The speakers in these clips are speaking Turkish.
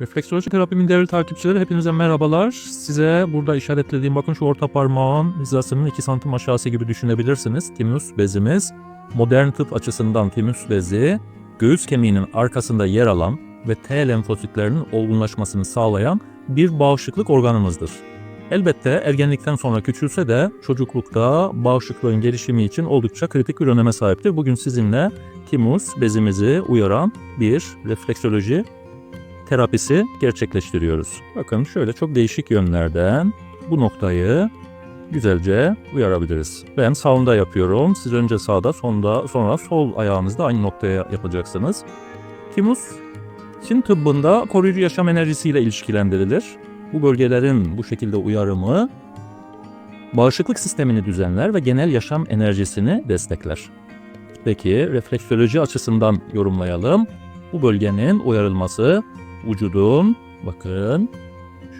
Refleksoloji terapimin değerli takipçileri hepinize merhabalar. Size burada işaretlediğim bakın şu orta parmağın hizasının 2 santim aşağısı gibi düşünebilirsiniz. Timus bezimiz modern tıp açısından timus bezi göğüs kemiğinin arkasında yer alan ve T lenfositlerinin olgunlaşmasını sağlayan bir bağışıklık organımızdır. Elbette ergenlikten sonra küçülse de çocuklukta bağışıklığın gelişimi için oldukça kritik bir öneme sahiptir. Bugün sizinle timus bezimizi uyaran bir refleksoloji terapisi gerçekleştiriyoruz. Bakın şöyle çok değişik yönlerden bu noktayı güzelce uyarabiliriz. Ben sağında yapıyorum. Siz önce sağda, sonda, sonra sol ayağınızda aynı noktaya yapacaksınız. Timus, Çin tıbbında koruyucu yaşam enerjisiyle ilişkilendirilir. Bu bölgelerin bu şekilde uyarımı bağışıklık sistemini düzenler ve genel yaşam enerjisini destekler. Peki refleksoloji açısından yorumlayalım. Bu bölgenin uyarılması vücudun bakın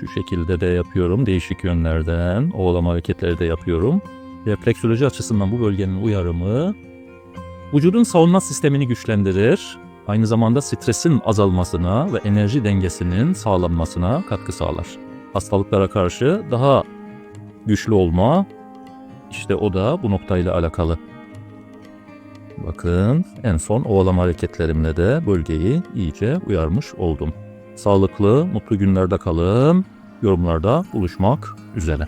şu şekilde de yapıyorum değişik yönlerden ovalama hareketleri de yapıyorum. Refleksoloji açısından bu bölgenin uyarımı vücudun savunma sistemini güçlendirir. Aynı zamanda stresin azalmasına ve enerji dengesinin sağlanmasına katkı sağlar. Hastalıklara karşı daha güçlü olma işte o da bu noktayla alakalı. Bakın en son ovalama hareketlerimle de bölgeyi iyice uyarmış oldum. Sağlıklı, mutlu günlerde kalın. Yorumlarda buluşmak üzere.